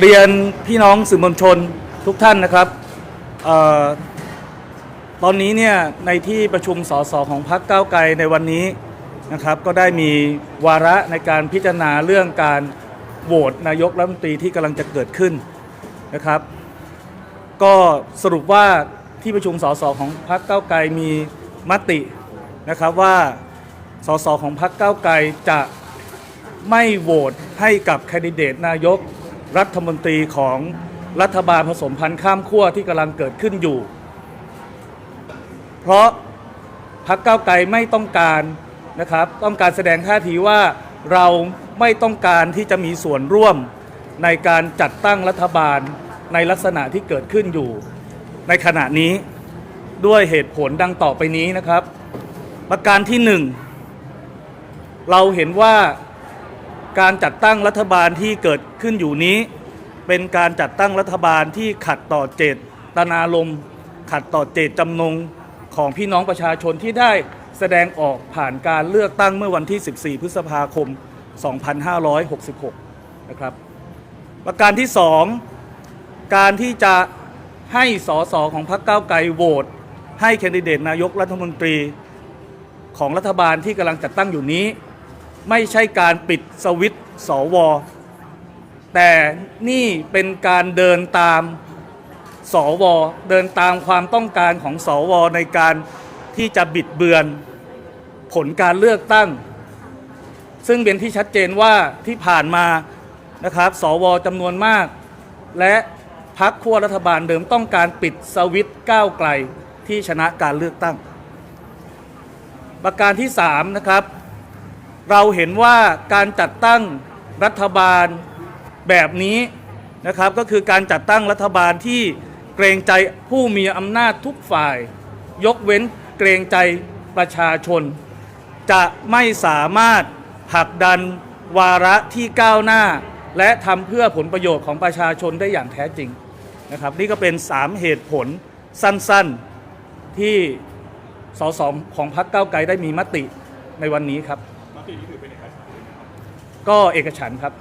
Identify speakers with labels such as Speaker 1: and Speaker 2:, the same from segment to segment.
Speaker 1: เรียนพี่น้องสื่อมวลชนทุกท่านนะครับออตอนนี้เนี่ยในที่ประชุมสสของพรรคก้าวไกลในวันนี้นะครับ ก็ได้มีวาระในการพิจารณาเรื่องการโหวตนายกรัฐมนตรีที่กำลังจะเกิดขึ้นนะครับ ก็สรุปว่าที่ประชุมสสของพรรคก้าวไกลมีมตินะครับว่าสสของพรรคก้าวไกลจะไม่โหวตให้กับแคนดิเดตนายก รัฐมนตรีของรัฐบาลผสมพันธ์ข้ามขั้วที่กำลังเกิดขึ้นอยู่ เพราะพรรคก้าวไกลไม่ต้องการนะครับ ต้องการแสดงท่าทีว่าเราไม่ต้องการที่จะมีส่วนร่วมในการจัดตั้งรัฐบาลในลักษณะที่เกิดขึ้นอยู่ ในขณะนี้ด้วยเหตุผลดังต่อไปนี้นะครับ ประการที่หนึ่งเราเห็นว่า การจัดตั้งรัฐบาลที่เกิดขึ้นอยู่นี้ เป็นการจัดตั้งรัฐบาลที่ขัดต่อเจตนารมณ์ขัดต่อเจตจำนงของพี่น้องประชาชนที่ได้แสดงออกผ่านการเลือกตั้งเมื่อวันที่ 14 พฤษภาคม 2566 นะครับ ประการที่สองการที่จะให้สสของพรรคก้าวไกลโหวตให้แคนดิเดตนายกรัฐมนตรีของรัฐบาลที่กำลังจัดตั้งอยู่นี้ ไม่ใช่การปิดสวิต์สว แต่นี่เป็นการเดินตามสว เดินตามความต้องการของสว ในการที่จะบิดเบือนผลการเลือกตั้ง ซึ่งเป็นที่ชัดเจนว่าที่ผ่านมานะครับ สวจำนวนมาก และพักขั้วรัฐบาลเดิมต้องการปิดสวิต์ก้าวไกลที่ชนะการเลือกตั้ง ประการที่ 3 นะครับ เราเห็นว่าการจัดตั้งรัฐบาลแบบนี้นะครับก็คือการจัดตั้งรัฐบาลที่เกรงใจผู้มีอำนาจทุกฝ่าย ยกเว้นเกรงใจประชาชน จะไม่สามารถผลักดันวาระที่ก้าวหน้า และทำเพื่อผลประโยชน์ของประชาชนได้อย่างแท้จริงนะครับนี่ก็เป็น 3 เหตุผลสั้นๆที่สสของพรรคก้าวไกลได้มีมติในวันนี้ครับ
Speaker 2: ก็เอ
Speaker 1: กฉันท์ครับ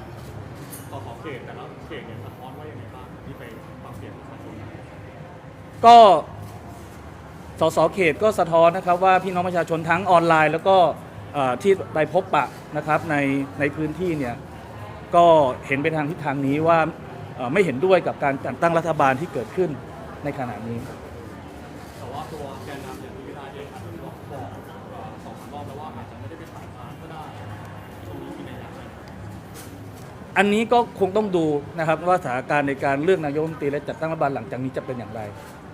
Speaker 2: สสเขตแต่ละเขตเนี่ยสะท้อนว่ายังไงบ้างที่ไปฟังเสียงประชาชน
Speaker 1: ก็สสเขตก็สะท้อนนะครับว่าพี่น้องประชาชนทั้งออนไลน์ แล้วก็เอ่อที่ไปพบปะนะครับในในพื้นที่เนี่ยก็เห็นไปทางทิศทางนี้ว่าเอ่อไม่เห็นด้วยกับการจัดตั้งรัฐบาลที่เกิดขึ้นในขณะนี้
Speaker 2: แต่ว่าตัวแกนนำอย่างที่วิลาเองอาจจะบอกบอกเอ่อสองสามรอบแล้วว่าอาจจะไม่ได้เป็นฝ่าย อั
Speaker 1: นนี้ก็คงต้องดูนะครับว่าสถานการณ์ในการเลือกนายกรัฐมนตรีและจัดตั้งรัฐบาลหลังจากนี้จะเป็นอย่างไร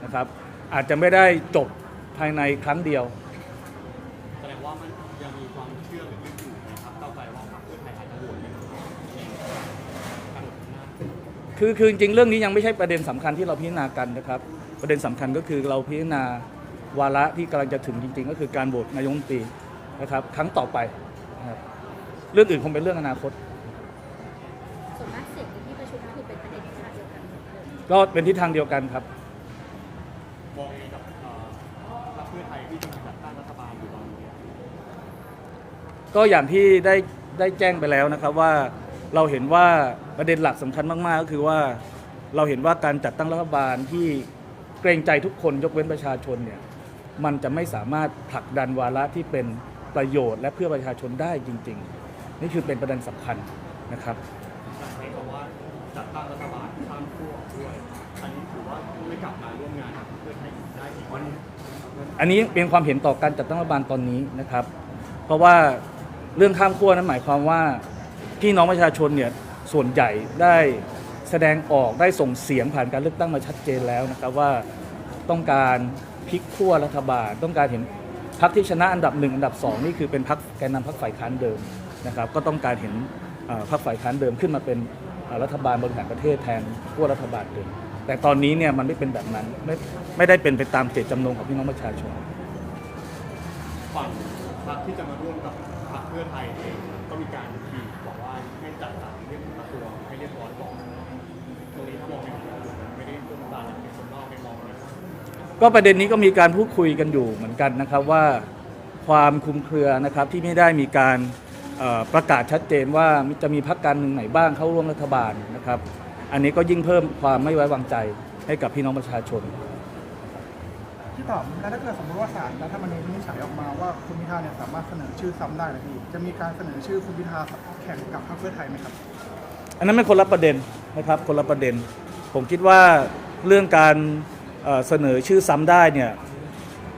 Speaker 1: นะครับ อาจจะไม่ได้จบภายในครั้งเดียว
Speaker 2: แสดงว่ามันยังมีความเชื่อหรือยึดอยู่นะครับก้าวไกลว่าพรรคเพื่อไทยอาจจะโหวตในการโหวตข้างหน้า
Speaker 1: คือคือจริงๆเรื่องนี้ยังไม่ใช่ประเด็นสำคัญที่เราพิจารณากันนะครับ ประเด็นสำคัญก็คือเราพิจารณาวาระที่กำลังจะถึงจริง ๆ ก็คือการโหวตนายกรัฐมนตรีนะครับ ครั้งต่อไปนะครับเรื่องอื่นคงเป็นเรื่องอนาคต
Speaker 3: ก็เป็นทิ
Speaker 1: ศทางเดียวกันครับ
Speaker 2: มองเองกับเอ่อพรรคเพื่อไทยที่กำลังจัดตั้งรัฐบาลอยู่ตอนนี้
Speaker 1: ก็อย่างที่ได้ได้แจ้งไปแล้วนะครับว่าเราเห็นว่าประเด็นหลักสำคัญมาก ๆ ก็คือว่าเราเห็นว่าการจัดตั้งรัฐบาลที่เกรงใจทุกคนยกเว้นประชาชนเนี่ยมันจะไม่สามารถผลักดันวาระที่เป็นประโยชน์ และเพื่อประชาชนได้จริง ๆ นี่คือเป็นประเด็นสำคัญนะครับ
Speaker 2: แต่ใช้คำว่าจัดตั้งรัฐบาลข้ามขั้วด้วย อันนี้ถือว่าไม่กลับมาร่วมงานกับเพื่อไทยได้อีกวัน
Speaker 1: อันนี้เป็นความเห็นต่อการจัดตั้งรัฐบาลตอนนี้นะครับ เพราะว่าเรื่องข้ามขั้วนั้นหมายความว่าพี่น้องประชาชนเนี่ยส่วนใหญ่ได้แสดงออกได้ส่งเสียงผ่านการเลือกตั้งมาชัดเจนแล้วนะครับว่าต้องการพลิกขั้วรัฐบาล ต้องการเห็นพรรคที่ชนะอันดับหนึ่งอันดับสองนี่คือเป็นพรรคแกนนำพรรคฝ่ายค้านเดิมนะครับ ก็ต้องการเห็นพรรคฝ่ายค้านเดิมขึ้นมาเป็นรัฐบาลบริหารประเทศแทนขั้วรัฐบาลเดิม แต่ตอนนี้เนี่ยมันไม่เป็นแบบนั้นไม่ไม่ได้เป็นไปตามเจตจำนงของพี่น้องประชาชน
Speaker 2: ฝั่งพรรคที่จะมาร่วมกับพรรคเพื่อไทยเองก็มีการบีบบอกว่าให้จัดสรรเรื่องกระทรวงให้เรียบร้อยก่อนตรงนี้ถ้ามองในมุมเราไม่ได้ร่วมตามเป็นคนนอกไปมองเลย
Speaker 1: ก็ประเด็นนี้ก็มีการพูดคุยกันอยู่เหมือนกันนะครับว่าความคลุมเครือนะครับที่ไม่ได้มีการเอ่อประกาศชัดเจนว่าจะมีพรรคการเมืองไหนบ้างเข้าร่วมรัฐบาลนะครับ อันนี้ก็ยิ่งเพิ่มความไม่ไว้วางใจให้กับพี่น้องประชาชน
Speaker 4: พี่ตอบแล้วถ้าเกิดสมมติว่าศาลรัฐธรรมนูญวินิจฉัยออกมาว่าคุณพิธาเนี่ยสามารถเสนอชื่อซ้ำได้นะพี่จะมีการเสนอชื่อคุณพิธาแข่งกับพรรคเพื่อไทยไหมครับ
Speaker 1: อันนั้นเป็นคนละประเด็นนะครับคนละประเด็น ผมคิดว่าเรื่องการเอ่อเสนอชื่อซ้ำได้เนี่ย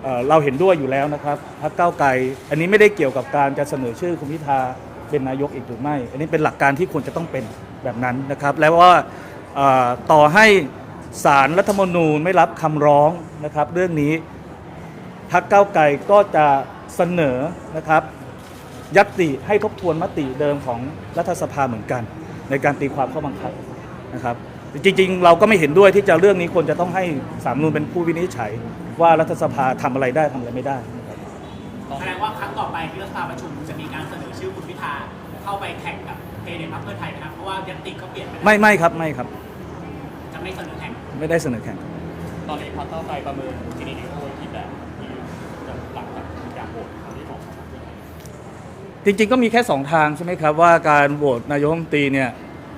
Speaker 1: เอ่อเราเห็นด้วยอยู่แล้วนะครับพรรคก้าวไกลอันนี้ไม่ได้เกี่ยวกับการจะเสนอชื่อคุณพิธาเป็นนายกอีกหรือไม่ อันนี้เป็นหลักการที่ควรจะต้องเป็นแบบนั้นนะครับ แล้วว่าเอ่อ ต่อให้สารรัฐธรรมนูญไม่รับคำร้องนะครับเรื่องนี้พรรคก้าวไกลก็จะเสนอนะครับยัตติให้ทบทวนมติเดิมของรัฐสภาเหมือนกัน ในการตีความข้อบังคับนะครับจริงๆ เราก็ไม่เห็นด้วยที่จะเรื่องนี้ควรจะต้องให้สามนูนเป็นผู้วินิจฉัย ว่ารัฐสภาทำอะไรได้ทำอะไรไม่ได้นะครับ
Speaker 5: แสดงว่าครั้งต่อไปที่รัฐสภาประชุมจะมีการเสนอชื่อคุณพิธาเข้าไปแข่งกับเพเดพรรคเพื่อไทยนะครับเพราะว่ายัตติก็เปลี่ยนไปแล้ว
Speaker 1: ไม่ไม่ครับไม่ครับ
Speaker 5: จะไม่เสนอแข่ง
Speaker 1: ไม่ได้เสนอแข่ง
Speaker 2: ตอนนี้พรรคก้าวไกลประเมินซีนีโอที่แบบที่จะหลังจากมีการโหวตครั้งที่สองของพรรคเพื่อไทย
Speaker 1: จริงๆก็มีแค่ 2 ทางใช่ไหมครับ ว่าการโหวตนายกรัฐมนตรีเนี่ย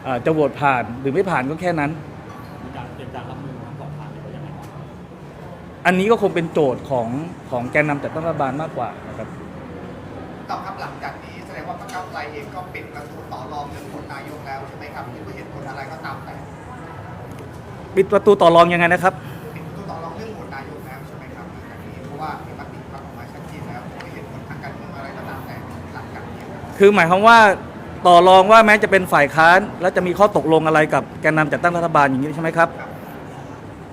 Speaker 1: อ่าจะโหวตผ่านหรือไม่ผ่านก็แค่นั้น
Speaker 2: มีการเตรียมการรับมือทั้งสองทางเลยว่ายังไงบ้าง
Speaker 1: อันนี้ก็คงเป็นโจทย์ของของแกนนำจัดตั้งรัฐบาลมากกว่านะครับ
Speaker 6: ต่อครับหลังจากนี้แสดงว่าพรรคก้าวไกลเองก็ปิดประตูต่อรองเรื่องคนนายกแล้วใช่ไหมครับหรือว่าเหตุผลอะไรก็ตามแต่
Speaker 1: ปิดประตูต่อรองยังไงนะครับ
Speaker 6: ปิดประตูต่อรองเรื่องโหวตนายกแล้วใช่ไหมครับหลังจากนี้เพราะว่ามีมติพรรคออกมาชัดเจนแล้วว่าเหตุผลทางการเมืองอะไรก็ตามแต่หลังจากนี้ครับ
Speaker 1: คือหมายความว่าต่อรองว่าแม้จะเป็นฝ่ายค้าน แล้วจะมีข้อตกลงอะไรกับแกนนำจัดตั้งรัฐบาลอย่างนี้ใช่ไหมครับ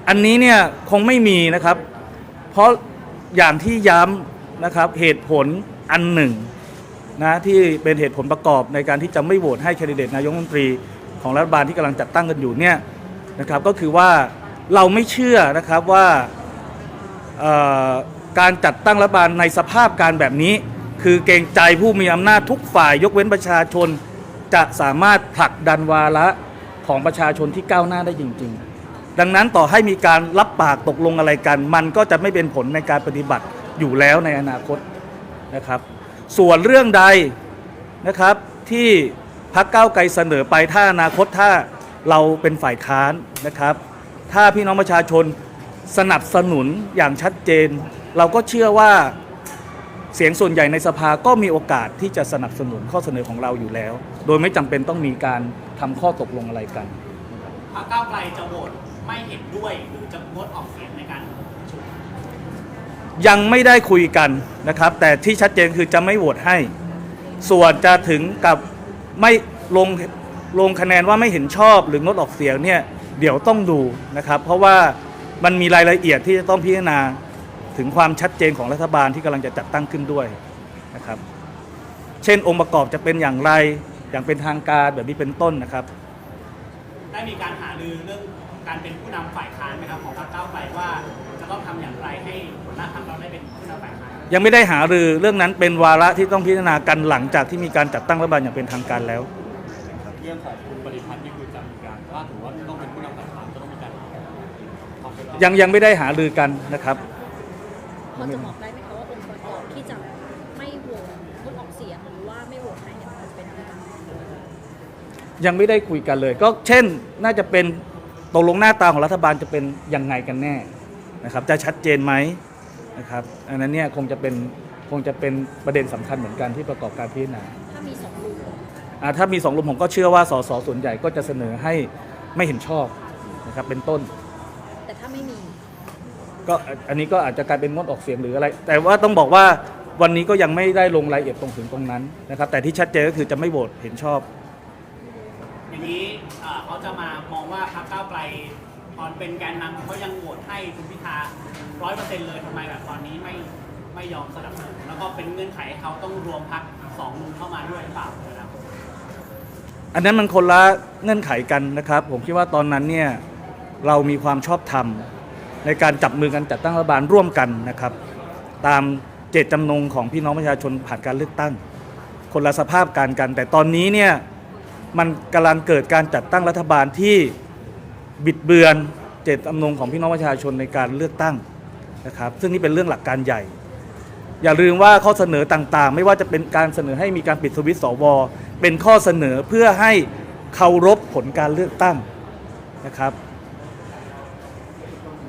Speaker 1: อันนี้เนี่ยคงไม่มีนะครับ เพราะอย่างที่ย้ำนะครับเหตุผลอันหนึ่งนะที่เป็นเหตุผลประกอบในการที่จะไม่โหวตให้แคนดิเดตนายกรัฐมนตรีของรัฐบาลที่กำลังจัดตั้งกันอยู่เนี่ย นะครับก็คือว่าเราไม่เชื่อนะครับว่าการจัดตั้งรัฐบาลในสภาพการแบบนี้ คือเกรงใจผู้มีอำนาจทุกฝ่ายยกเว้นประชาชน จะสามารถผลักดันวาระของประชาชนที่ก้าวหน้าได้จริง ๆ ดังนั้นต่อให้มีการรับปากตกลงอะไรกัน มันก็จะไม่เป็นผลในการปฏิบัติอยู่แล้วในอนาคตนะครับ ส่วนเรื่องใดนะครับที่พรรคก้าไกลเสนอไปถ้าอนาคตถ้า เราเป็นฝ่ายค้านนะครับ ถ้าพี่น้องประชาชนสนับสนุนอย่างชัดเจน เราก็เชื่อว่าเสียงส่วนใหญ่ในสภาก็มีโอกาสที่จะสนับสนุนข้อเสนอของเราอยู่แล้ว โดยไม่จำเป็นต้องมีการทำข้อตกลงอะไรกัน
Speaker 5: พรรคก้าวไกลจะโหวตไม่เห็นด้วยหรือจะงดออกเสียงในการประชุม
Speaker 1: ยังไม่ได้คุยกันนะครับ แต่ที่ชัดเจนคือจะไม่โหวตให้ ส่วนจะถึงกับไม่ลง ลงคะแนนว่าไม่เห็นชอบหรืองดออกเสียงเนี่ยเดี๋ยวต้องดูนะครับ เพราะว่ามันมีรายละเอียดที่จะต้องพิจารณาถึงความชัดเจนของรัฐบาลที่กำลังจะจัดตั้งขึ้นด้วยนะครับ เช่นองค์ประกอบจะเป็นอย่างไรอย่างเป็นทางการแบบนี้เป็นต้นนะครับ
Speaker 5: ได้มีการหารือเรื่องการเป็นผู้นำฝ่ายค้านไหมครับของพรรคก้าวไกลว่าจะต้องทำอย่างไรให้หัวหน้าพรรคเราได้เป็นผู้นำฝ่ายค้าน
Speaker 1: ยังไม่ได้หารือเรื่องนั้นเป็นวาระที่ต้องพิจารณากันหลังจากที่มีการจัดตั้งรัฐบาลอย่างเป็นทางการแล้ว
Speaker 2: เรื่องของคุณปริพัฒน์นี่คือจะมีการถ้าถือว่าต้องเป็นผู้นำฝ่ายค้านจะต้องมีการทำเป็น
Speaker 1: ยังยังไม่ได้หารือกันนะครับ
Speaker 3: พอจะบอกได้ไหมคะว่าองค์ประกอบที่จะไม่โหวตงดออกเสียงหรือว่าไม่โหวตให้เนี่ยมันจะเป็นอะไรบ้าง
Speaker 1: ยังไม่ได้คุยกันเลย ก็เช่นน่าจะเป็นตกลงหน้าตาของรัฐบาลจะเป็นยังไงกันแน่นะครับ จะชัดเจนไหมนะครับ อันนั้นเนี่ยคงจะเป็นคงจะเป็นประเด็นสำคัญเหมือนกันที่ประกอบการพิจารณา
Speaker 3: ถ้ามีสองลุ
Speaker 1: มผมก็เชื่อว่าสสส่วนใหญ่ก็จะเสนอให้ไม่เห็นชอบนะครับเป็นต้น
Speaker 3: แต่ถ้าไม่มี
Speaker 1: ก็อันนี้ก็อาจจะกลายเป็นงดออกเสียงหรืออะไร แต่ว่าต้องบอกว่าวันนี้ก็ยังไม่ได้ลงรายละเอียดตรงถึงตรงนั้นนะครับ แต่ที่ชัดเจนก็คือจะไม่โหวตเห็นชอบ
Speaker 5: อย่างนี้เอ่อเขาจะมามองว่าพรรคก้าวไกลตอนเป็นแกนนำเขายังโหวตให้คุณพิธาร้อยเปอร์เซ็นต์เลยทำไมแบบตอนนี้ไม่ไม่ยอมสนับสนุนแล้วก็เป็นเงื่อนไขให้เขาต้องรวมพรรคสองลุงเข้ามาด้วยหรือเปล่านะครับ
Speaker 1: อันนั้นมันคนละเงื่อนไขกันนะครับ ผมคิดว่าตอนนั้นเนี่ยเรามีความชอบธรรม ในการจับมือกันจัดตั้งรัฐบาลร่วมกันนะครับ ตามเจตจำนงของพี่น้องประชาชนผ่านการเลือกตั้ง คนละสภาพการกัน แต่ตอนนี้เนี่ยมันกำลังเกิดการจัดตั้งรัฐบาลที่บิดเบือนเจตจำนงของพี่น้องประชาชนในการเลือกตั้งนะครับ ซึ่งนี่เป็นเรื่องหลักการใหญ่ อย่าลืมว่าข้อเสนอต่างๆ ไม่ว่าจะเป็นการเสนอให้มีการปิดสวิตช์สว เป็นข้อเสนอเพื่อให้เคารพผลการเลือกตั้งนะครับ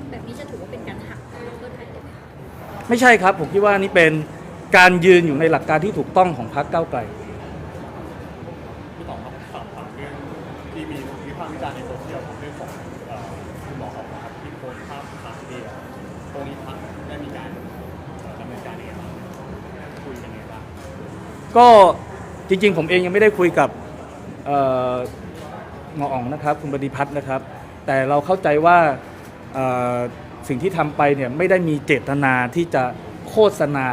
Speaker 3: แบบนี้จะถือว่าเป็นการหักเพื่อไทยได้ไหมคะ
Speaker 1: ไม่ใช่ครับ ผมคิดว่านี่เป็นการยืนอยู่ในหลักการที่ถูกต้องของพรรคก้าวไกล
Speaker 2: พี่ต๋องครับถามถามเรื่องที่มีวิพากษ์วิจารณ์ในโซเชียลเรื่องของเอ่อคุณหมอของนะครับที่โพสต์ภาพสามเดียวตรงนี้พักได้มีการเอ่อดำเนินการยังไงบ้างคุยกันยังไงบ้าง
Speaker 1: ก็ จริงๆ ผมเองยังไม่ได้คุยกับหมออ๋องนะครับ คุณบดิพัฒน์นะครับ แต่เราเข้าใจว่าสิ่งที่ทำไปเนี่ยไม่ได้มีเจตนาที่จะโฆษณา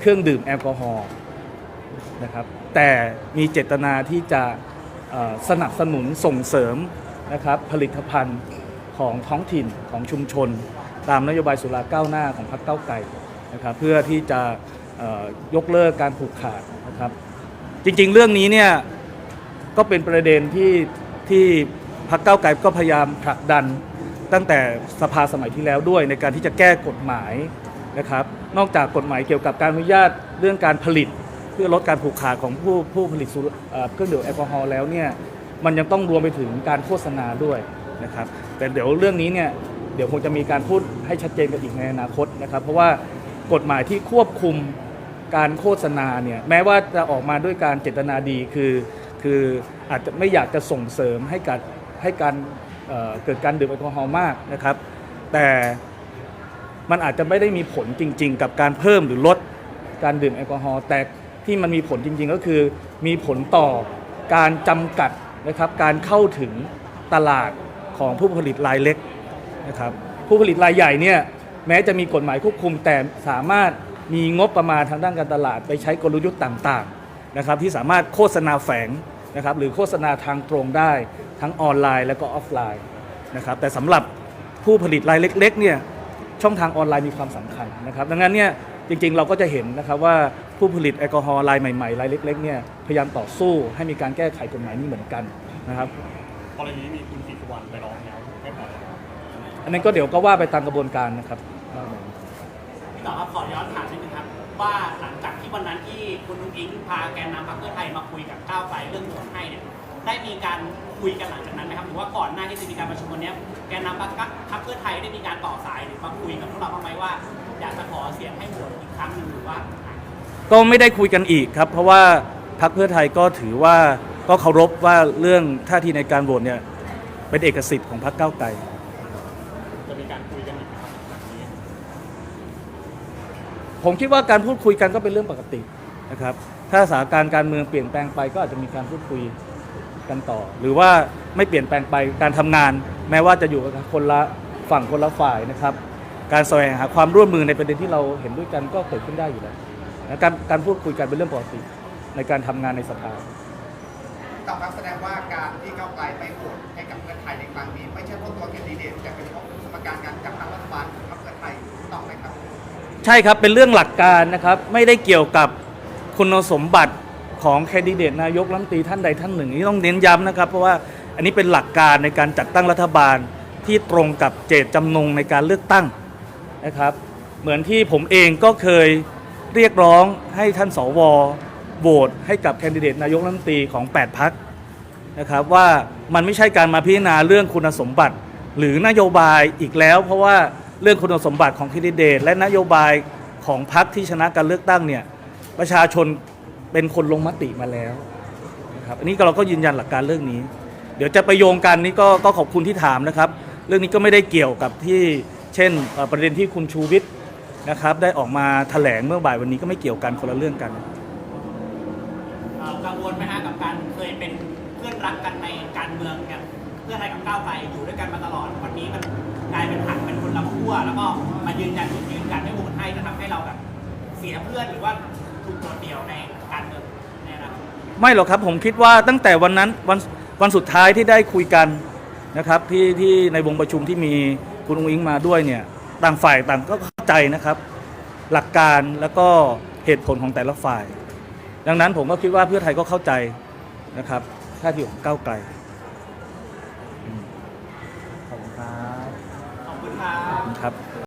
Speaker 1: เครื่องดื่มแอลกอฮอล์นะครับ แต่มีเจตนาที่จะสนับสนุนส่งเสริมนะครับผลิตภัณฑ์ของท้องถิ่นของชุมชน ตามนโยบายสุราก้าวหน้าของพรรคเก้าวไกลนะครับเพื่อที่จะยกเลิกการผูกขาดนะครับ จริง ๆ เรื่องนี้เนี่ยก็เป็นประเด็นที่ที่พรรคเก้าวไกลก็พยายามผลักดันตั้งแต่สภาสมัยที่แล้วด้วยในการที่จะแก้กฎหมายนะครับ นอกจากกฎหมายเกี่ยวกับการอนุญาตเรื่องการผลิต เพื่อลดการผูกขาดของผู้ผู้ผลิตเอ่อเครื่องดื่มแอลกอฮอล์แล้วเนี่ยมันยังต้องรวมไปถึงการโฆษณาด้วยนะครับ แต่เดี๋ยวเรื่องนี้เนี่ยเดี๋ยวคงจะมีการพูดให้ชัดเจนกันอีกในอนาคตนะครับ เพราะว่ากฎหมายที่ควบคุม การโฆษณาเนี่ยแม้ว่าจะออกมาด้วยการเจตนาดีคือคืออาจจะไม่อยากจะส่งเสริมให้การให้การเเกิดการดื่มแอลกอฮอล์มากนะครับ แต่มันอาจจะไม่ได้มีผลจริง ๆ กับการเพิ่มหรือลดการดื่มแอลกอฮอล์แต่ที่มันมีผลจริง ๆ ก็คือมีผลต่อการจำกัดนะครับการเข้าถึงตลาดของผู้ผลิตรายเล็กนะครับผู้ผลิตรายใหญ่เนี่ยแม้จะมีกฎหมายควบคุมแต่สามารถ มีงบประมาณทางด้านการตลาด ไปใช้กลยุทธ์ต่างๆนะครับที่สามารถโฆษณาแฝงนะครับหรือโฆษณาทางตรงได้ทั้งออนไลน์และก็ออฟไลน์นะครับแต่สำหรับผู้ผลิตรายเล็กๆเนี่ยช่องทางออนไลน์มีความสำคัญนะครับดังนั้นเนี่ยจริงๆ เราก็จะเห็นนะครับว่าผู้ผลิตแอลกอฮอล์รายใหม่ๆรายเล็กๆเนี่ยพยายามต่อสู้ให้มีการแก้ไขกฎหมายนี้เหมือนกันนะครับ
Speaker 2: กรณีนี้มีคุณศรีสุวรรณไปร้องแล้วไม่พอใจ
Speaker 1: อันนั้นก็เดี๋ยวก็ว่าไปตามกระบวนการนะครับ
Speaker 5: พี่ต่อครับขอย้อนถามนิดนึงครับ ว่าหลังจากที่วันนั้นที่คุณนุ้งอิงพาแกนนำพรรคเพื่อไทยมาคุยกับก้าวไกลเรื่องโหวตให้เนี่ยได้มีการคุยกันหลังจากนั้นไหมครับหรือว่าก่อนหน้าที่จะมีการประชุมวันนี้แกนนำพรรคพรรคเพื่อไทยได้มีการต่อสายหรือมาคุยกับพวกเราบ้างไหมว่า อยากจะขอเสียงให้โหวตอีกครั้งหนึ่งหรือว่า
Speaker 1: ก็ไม่ได้คุยกันอีกครับ เพราะว่าพรรคเพื่อไทยก็ถือว่าก็เคารพว่าเรื่องท่าทีในการโหวตเนี่ยเป็นเอกสิทธิ์ของพรรคก้าวไกล
Speaker 2: จะมีการคุยกันอีกไหมครับหลังนี้
Speaker 1: ผมคิดว่าการพูดคุยกันก็เป็นเรื่องปกตินะครับ ถ้าสถานการณ์การเมืองเปลี่ยนแปลงไปก็อาจจะมีการพูดคุยกันต่อ หรือว่าไม่เปลี่ยนแปลงไปการทำงาน แม้ว่าจะอยู่กันคนละฝั่งคนละฝ่ายนะครับ การแสวงหาความร่วมมือในประเด็นที่เราเห็นด้วยกันก็เกิดขึ้นได้อยู่แล้วนะการการพูดคุยกันเป็นเรื่องปกติในการทำงานในสภา
Speaker 6: ตอบรับแสดงว่าการที่ก้าวไกลไปโหวตให้กับเพื่อไทยในครั้งนี้ ไม่ใช่เพราะตัวแคนดิเดตแต่เป็นเพราะสมการการจัดตั้งรัฐบาลของพรรคเพื่อไทยต้องไหมครับ
Speaker 1: ใช่ครับ เป็นเรื่องหลักการนะครับ ไม่ได้เกี่ยวกับคุณสมบัติของแคนดิเดตนายกรัฐมนตรีท่านใดท่านหนึ่งนี่ต้องเน้นย้ำนะครับ เพราะว่าอันนี้เป็นหลักการในการจัดตั้งรัฐบาลที่ตรงกับเจตจำนงในการเลือกตั้งนะครับ เหมือนที่ผมเองก็เคยเรียกร้องให้ท่านสวโหวตให้กับแคนดิเดตนายกรัฐมนตรีของ 8พักนะครับว่ามันไม่ใช่การมาพิจารณาเรื่องคุณสมบัติ หรือนโยบายอีกแล้ว เพราะว่า เรื่องคุณสมบัติของแคนดิเดต และนโยบายของพรรคที่ชนะการเลือกตั้งเนี่ยประชาชนเป็นคนลงมติมาแล้วนะครับอันนี้เราก็ยืนยันหลักการเรื่องนี้ เดี๋ยวจะไปโยงกันนี่ก็ก็ขอบคุณที่ถามนะครับ เรื่องนี้ก็ไม่ได้เกี่ยวกับที่เช่นประเด็นที่คุณชูวิทย์นะครับได้ออกมาแถลงเมื่อบ่ายวันนี้ก็ไม่เกี่ยวกันคนละเรื่องกัน
Speaker 5: กังวลไหมฮะกับการเคยเป็นเพื่อนรักกันในการเมืองกันเพื่อไทยกับก้าวไกลอยู่ด้วยกันมาตลอด วันนี้มันกลายเป็นหักเป็นคนละขั้วแล้วก็มายืนยันจุดยืนกันไม่โหวตให้จะทำให้เราแบบเสียเพื่อนหรือว่าถูกโดดเดี่ยวในการเมืองในอนาคต
Speaker 1: ไม่หรอกครับผมคิดว่าตั้งแต่วันนั้นวันวันสุดท้ายที่ได้คุยกันนะครับที่ที่ในวงประชุมที่มีคุณอุ้งอิงมาด้วยเนี่ยต่างฝ่ายต่างก็เข้าใจนะครับ หลักการแล้วก็เหตุผลของแต่ละฝ่าย ดังนั้นผมก็คิดว่าเพื่อไทยก็เข้าใจนะครับท่าทีของก้าวไกลอืมขอบคุณครับ
Speaker 5: ขอบคุณครับ
Speaker 1: ขอบคุณ ครับ